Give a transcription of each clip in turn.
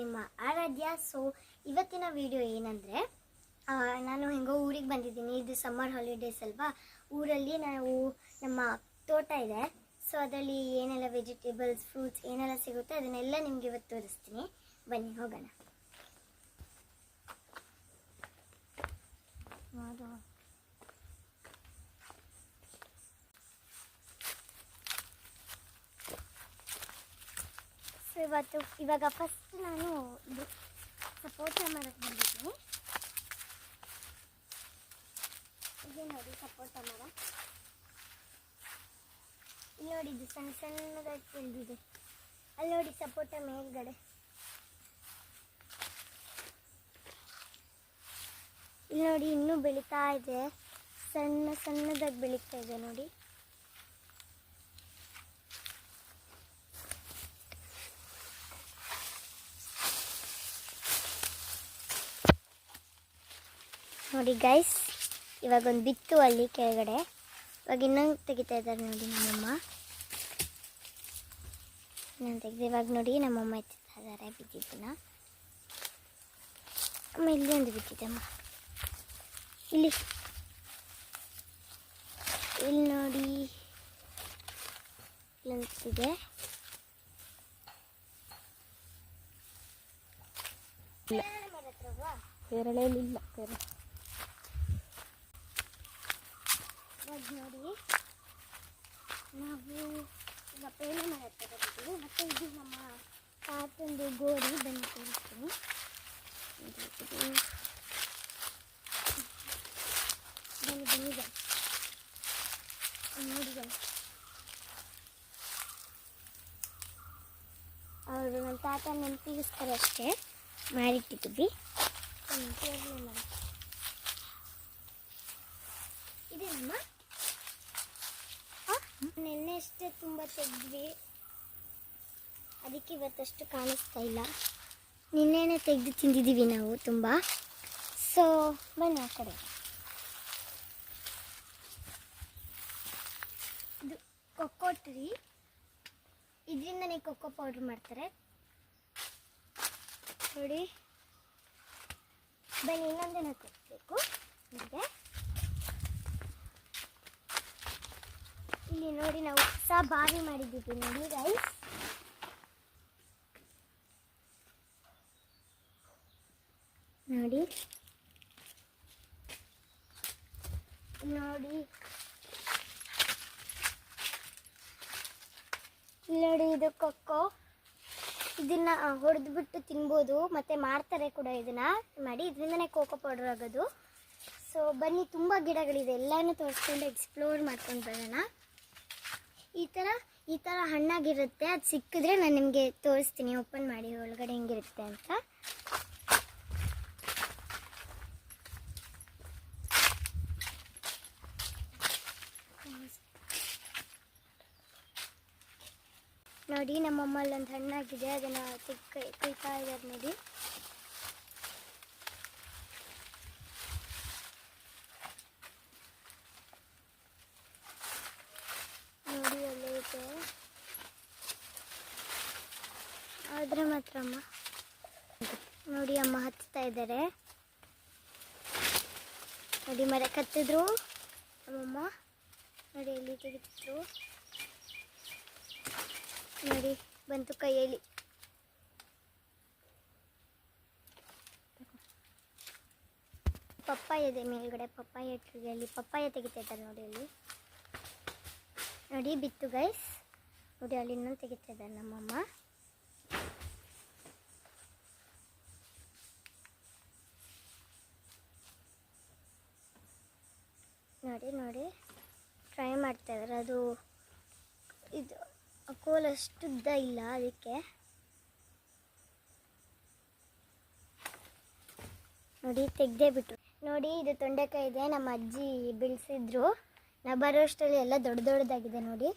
ನಿಮ್ಮ ಆರಾಧ್ಯ. ಸೊ ಇವತ್ತಿನ ವಿಡಿಯೋ ಏನಂದರೆ ನಾನು ಹೆಂಗೋ ಊರಿಗೆ ಬಂದಿದ್ದೀನಿ. ಇದು ಸಮ್ಮರ್ ಹಾಲಿಡೇಸ್ ಅಲ್ವಾ? ಊರಲ್ಲಿ ನಾವು ನಮ್ಮ ತೋಟ ಇದೆ. ಸೊ ಅದರಲ್ಲಿ ಏನೆಲ್ಲ ವೆಜಿಟೇಬಲ್ಸ್ ಫ್ರೂಟ್ಸ್ ಏನೆಲ್ಲ ಸಿಗುತ್ತೆ ಅದನ್ನೆಲ್ಲ ನಿಮ್ಗೆ ಇವತ್ತು ತೋರಿಸ್ತೀನಿ. ಬನ್ನಿ, ಹೋಗೋಣ. ಸೊ ಇವತ್ತು ಇವಾಗ ಫಸ್ಟ್ ನಾನು ಇದು ಸಪೋಟ ಮರಕ್ಕೆ ಬಂದಿದ್ದೀನಿ. ಇದೆ ನೋಡಿ ಸಪೋಟ ಮರ ಇಲ್ಲಿ ನೋಡಿ ಇದು ಸಣ್ಣ ಸಣ್ಣದಾಗಿ ಬೆಳೆದಿದೆ ಅಲ್ಲಿ ನೋಡಿ ಸಪೋಟ ಮೇಲ್ಗಡೆ. ಇಲ್ಲಿ ನೋಡಿ ಇನ್ನೂ ಬೆಳೀತಾ ಇದೆ. ಸಣ್ಣ ಸಣ್ಣದಾಗಿ ಬೆಳೀತಾ ಇದೆ ನೋಡಿ. ನೋಡಿ ಗೈಸ್ ಇವಾಗ ಒಂದು ಬಿತ್ತು ಅಲ್ಲಿ ಕೆಳಗಡೆ. ಇವಾಗ ಇನ್ನೊಂದು ತೆಗಿತಾ ಇದ್ದಾರೆ ನೋಡಿ ನಮ್ಮಮ್ಮ. ಇನ್ನೊಂದು ತೆಗೆದು ಇವಾಗ ನೋಡಿ ನಮ್ಮಮ್ಮ ಎತ್ತಿತಾ ಇದ್ದಾರೆ ಬಿದ್ದಿದ್ದನ್ನ. ಅಮ್ಮ ಇಲ್ಲಿ ಒಂದು ಬಿದ್ದಿದೆ ಅಮ್ಮ. ಇಲ್ಲಿ. ಇಲ್ಲಿ ನೋಡಿ. ಇಲ್ಲೊಂದಿದೆ ಇಲ್ಲ. ಪೇರಳೆಲಿಲ್ಲ ಪೇರ ಇವಾಗ ನೋಡಿ ನಾವು ಈಗ ಪೇಳೆ ಮರ ತಗೋತಿದ್ದೀವಿ ಮತ್ತು ಇದು ನಮ್ಮ ತಾತಂದು ಗೋರಿ ಬನ್ನಿ ತೋರಿಸ್ತೀನಿ ಇದು ಇದು. ಬನ್ನಿ ಬನ್ನಿ ಬನ್ನಿ ಇಲ್ಲಿ ನೋಡಿ ಬನ್ನಿ ಅವರು ನನ್ನ ತಾತ ನೆನಪಿಗಿಸ್ತಾರೆ ಅಷ್ಟೇ ಮಾಡಿಟ್ಟಿದ್ದೀವಿ ಬನ್ನಿ, ಪೇರಳೆ ಮರ ಇದೇನಮ್ಮ ನೆನ್ನೆ ಅಷ್ಟೇ ತುಂಬ ತೆಗೆದ್ವಿ. ಅದಕ್ಕೆ ಇವತ್ತಷ್ಟು ಕಾಣಿಸ್ತಾ ಇಲ್ಲ. ನಿನ್ನೆನೇ ತೆಗೆದು ತಿಂದಿದ್ದೀವಿ ನಾವು ತುಂಬ. ಸೊ ಬನ್ನಿ ಆ ಕಡೆ. ಇದು ಕೊಕ್ಕೋ ಟ್ರೀ ಇದರಿಂದನೇ ಕೊಕ್ಕೋ ಪೌಡ್ರ್ ಮಾಡ್ತಾರೆ. ನೋಡಿ. ಬನ್ನಿ ಇನ್ನೊಂದೇನ ಕೊಡಬೇಕು ನಿಮಗೆ. ಇಲ್ಲಿ ನೋಡಿ ನಾವು ಹೊಸ ಬಾವಿ ಮಾಡಿದ್ದೀವಿ ನೋಡಿ ರೈಸ್ ನೋಡಿ. ನೋಡಿ. ನೋಡಿ ಇದು ಕೊಕ್ಕೋ. ಇದನ್ನ ಹೊಡೆದು ಬಿಟ್ಟು ತಿನ್ಬೋದು. ಮತ್ತೆ ಮಾಡ್ತಾರೆ ಕೂಡ ಇದನ್ನ. ಮಾಡಿ, ಇದರಿಂದನೇ ಕೋಕೋ ಪೌಡರ್ ಆಗೋದು. ಸೊ ಬನ್ನಿ, ತುಂಬ ಗಿಡಗಳಿದೆ. ಎಲ್ಲಾನು ತೋರಿಸ್ಕೊಂಡು ಎಕ್ಸ್ಪ್ಲೋರ್ ಮಾಡ್ಕೊಂಡು ಬರೋಣ. ಈ ಥರ ಈ ಥರ ಹಣ್ಣಾಗಿರುತ್ತೆ. ಅದು ಸಿಕ್ಕಿದ್ರೆ ನಾನು ನಿಮಗೆ ತೋರಿಸ್ತೀನಿ. ಓಪನ್ ಮಾಡಿ. ಒಳಗಡೆ ಹೆಂಗಿರುತ್ತೆ ಅಂತ. ನೋಡಿ ನಮ್ಮಮ್ಮ ಒಂದು ಹಣ್ಣಾಗಿದೆ. ಅದನ್ನು ತಿಕ್ಕ ನೋಡಿ ನೋಡಿ ಒಳ್ಳೆ ಇದೆ ಆದ್ರೆ ಮಾತ್ರ ಅಮ್ಮ ನೋಡಿ ಅಮ್ಮ ಹತ್ತಾ ಇದ್ದಾರೆ. ನೋಡಿ ಮರ ಕತ್ತಿದ್ರು ನಮ್ಮಮ್ಮ. ನೋಡಿ ಎಲ್ಲಿ ತೆಗಿತಿದ್ರು ನೋಡಿ ಬಂತು ಕೈಯಲ್ಲಿ. ಪಪ್ಪಾಯ ಇದೆ ಮೇಲ್ಗಡೆ, ಪಪ್ಪಾಯ ಟ್ರೀಯಲ್ಲಿ ಪಪ್ಪಾಯ ತೆಗಿತಾ ಇದ್ದಾರೆ ನೋಡಿ ಅಲ್ಲಿ. ನೋಡಿ ಬಿತ್ತು ಗೈಸ್ ನೋಡಿ ಅಲ್ಲಿ ಇನ್ನೊಂದು ಇದ್ದಾರೆ ನಮ್ಮಮ್ಮ. ನೋಡಿ ನೋಡಿ. ಟ್ರೈ ಮಾಡ್ತಾ ಇದ್ದಾರೆ. ಅದು ಇದು ಕೋಲ್ ಅಷ್ಟು ಉದ್ದ ಇಲ್ಲ ಅದಕ್ಕೆ. ನೋಡಿ, ತೆಗ್ದೇ ಬಿಟ್ರು ನೋಡಿ, ಇದು ತೊಂಡೆಕಾಯಿ ಇದೆ. ನಮ್ಮ ಅಜ್ಜಿ ಬೆಳೆಸಿದ್ರು. ನಾ ಬರೋಷ್ಟರಲ್ಲಿ ಎಲ್ಲ ದೊಡ್ಡ ದೊಡ್ಡದಾಗಿದೆ, ನೋಡಿ.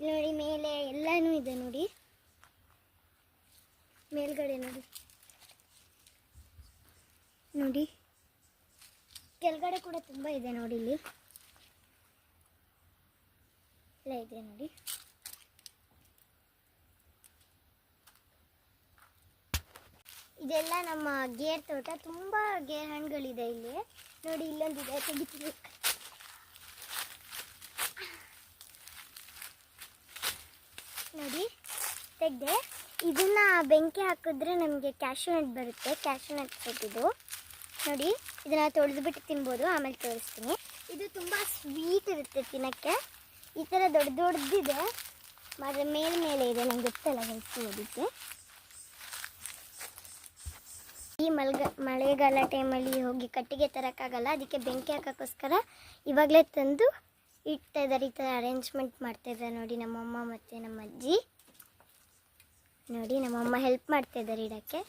ನೋಡಿ, ಮೇಲೆ ಎಲ್ಲನೂ ಇದೆ, ನೋಡಿ. ಮೇಲ್ಗಡೆ, ನೋಡಿ. ನೋಡಿ. ಕೆಳಗಡೆ ಕೂಡ ತುಂಬ ಇದೆ ನೋಡಿ ಇಲ್ಲಿ. ಎಲ್ಲ ಇದೆ ನೋಡಿ. ಇದೆಲ್ಲ ನಮ್ಮ ಗೇರ್ ತೋಟ. ತುಂಬ ಗೇರ್ ಹಣ್ಣುಗಳಿದೆ ಇಲ್ಲಿ. ನೋಡಿ ಇಲ್ಲೊಂದಿದೆ. ತೆಗಿತೀವಿ ನೋಡಿ, ತೆಗ್ದೆ. ಇದನ್ನ ಬೆಂಕಿ ಹಾಕಿದ್ರೆ ನಮಗೆ ಕ್ಯಾಶು ನಟ್ ಬರುತ್ತೆ. ಕ್ಯಾಶು ನಟ್ ಇದು ನೋಡಿ. ಇದನ್ನ ತೊಳೆದ್ಬಿಟ್ಟು ತಿನ್ಬೋದು, ಆಮೇಲೆ ತೋರಿಸ್ತೀನಿ. ಇದು ತುಂಬ ಸ್ವೀಟ್ ಇರುತ್ತೆ ತಿನ್ನಕ್ಕೆ. ಈ ಥರ ದೊಡ್ಡ ದೊಡ್ಡದಿದೆ ಅದ್ರ ಮೇಲೆ ಮೇಲೆ ಇದೆ, ನಂಗೆ ಗೊತ್ತಲ್ಲ ಅದಕ್ಕೆ ಈ ಮಲ್ಗ, ಮಳೆಗಾಲ ಟೈಮಲ್ಲಿ ಹೋಗಿ ಕಟ್ಟಿಗೆ ತರೋಕ್ಕಾಗಲ್ಲ, ಅದಕ್ಕೆ ಬೆಂಕಿ ಹಾಕೋಕ್ಕೋಸ್ಕರ ಇವಾಗಲೇ ತಂದು ಇಡ್ತಾ ಇದ್ದಾರೆ ಈ ಥರ ಅರೇಂಜ್ಮೆಂಟ್ ಮಾಡ್ತಾ ಇದ್ದಾರೆ ನೋಡಿ ನಮ್ಮಮ್ಮ ಮತ್ತು ನಮ್ಮ ಅಜ್ಜಿ ನೋಡಿ ನಮ್ಮಮ್ಮ ಹೆಲ್ಪ್ ಮಾಡ್ತಾ ಇದ್ದಾರೆ ಇಡೋಕ್ಕೆ.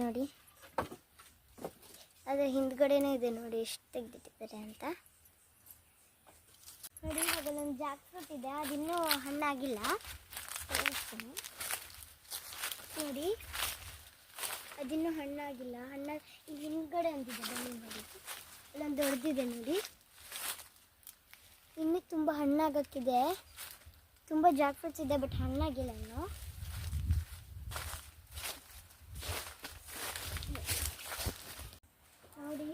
ನೋಡಿ. ಅದ್ರ ಹಿಂದ್ಗಡೆನೂ ಇದೆ ನೋಡಿ, ಎಷ್ಟು ತೆಗ್ದಿಟ್ಟಿದ್ದಾರೆ ಅಂತ. ನೋಡಿ ಒಂದು ಜಾಕ್ ಫ್ರೂಟ್ ಇದೆ ಅದಿನ್ನೂ ಹಣ್ಣಾಗಿಲ್ಲ. ನೋಡಿ, ಅದಿನ್ನೂ ಹಣ್ಣಾಗಿಲ್ಲ. ಹಣ್ಣ ಈಗ ಹಿಂದ್ಗಡೆ ಅಂದಿದೆ ಬನ್ನಿ ನೋಡಿ. ಅಲ್ಲೊಂದು ದೊಡ್ಡದಿದೆ ನೋಡಿ. ಇನ್ನೂ ತುಂಬ ಹಣ್ಣಾಗಕ್ಕಿದೆ. ತುಂಬ ಜಾಕ್ ಫ್ರೂಟ್ಸ್ ಇದೆ, ಬಟ್ ಹಣ್ಣಾಗಿಲ್ಲ ಇನ್ನು ನೋಡಿ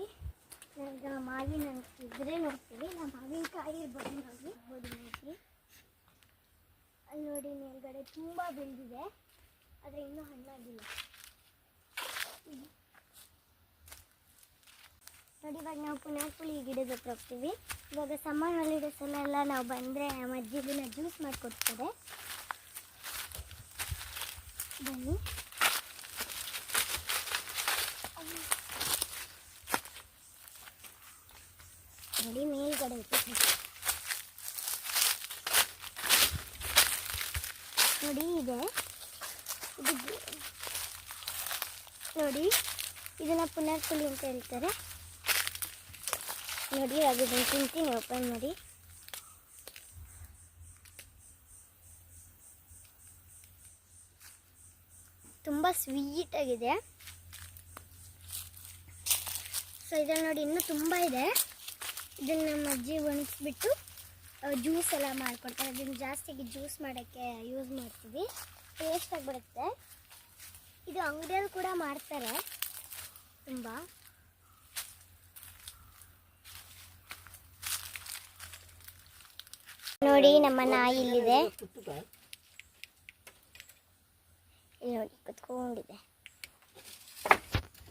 ಈಗ ಮಾವಿನ ಇದ್ರೆ ನೋಡ್ತೀವಿ. ನಾವು ಮಾವಿನಕಾಯಿ ಇರ್ಬೋದು ನೋಡಿ. ಇರ್ಬೋದು ನೋಡಿ ಅಲ್ಲಿ ನೋಡಿ ಮೇಲ್ಗಡೆ ತುಂಬ ಬೆಳೆದಿದೆ ಆದರೆ ಇನ್ನೂ ಹಣ್ಣಾಗಿಲ್ಲ. ನೋಡಿ, ಇವಾಗ ನಾವು ಪುನಃ ಪುಳಿ ಗಿಡದ ಹತ್ರ ಹೋಗ್ತೀವಿ. ಇವಾಗ ಸಮ್ಮರ್ ಹಾಲಿಡೇಸ್ ಎಲ್ಲ ನಾವು ಬಂದರೆ ನಮ್ಮ ಜ್ಯೂಸ್ ಮಾಡಿಕೊಡ್ತಾರೆ. ಬನ್ನಿ. ನೋಡಿ, ಮೇಲ್ಗಡೆ ಇತ್ತು ನೋಡಿ, ಇದೆ. ಇದು ನೋಡಿ, ಇದನ್ನ ಪುನರ್ಪುಳಿ ಅಂತ ಹೇಳ್ತಾರೆ. ನೋಡಿ ಅದು ತಿಂತೀನಿ, ಓಪನ್ ಮಾಡಿ. ತುಂಬ ಸ್ವೀಟ್ ಆಗಿದೆ. ಸೊ ಇದ್ರಲ್ಲಿ ನೋಡಿ, ಇನ್ನೂ ತುಂಬ ಇದೆ. ಇದನ್ನ ನಮ್ಮ ಅಜ್ಜಿ ಒಣಗಿಸ್ಬಿಟ್ಟು ಜ್ಯೂಸ್ ಎಲ್ಲ ಮಾಡ್ಕೊಡ್ತಾರೆ. ಅದನ್ನು ಜಾಸ್ತಿಗೆ ಜ್ಯೂಸ್ ಮಾಡೋಕ್ಕೆ ಯೂಸ್ ಮಾಡ್ತೀವಿ. ಟೇಸ್ಟ್ ಆಗಿಬಿಡುತ್ತೆ. ಇದು ಅಂಗಡಿಯಲ್ಲಿ ಕೂಡ ಮಾಡ್ತಾರೆ. ತುಂಬ. ನೋಡಿ ನಮ್ಮ ನಾಯಿ ಇಲ್ಲಿದೆ. ಇಲ್ಲಿ ನೋಡಿ, ಕುತ್ಕೊಂಡಿದೆ.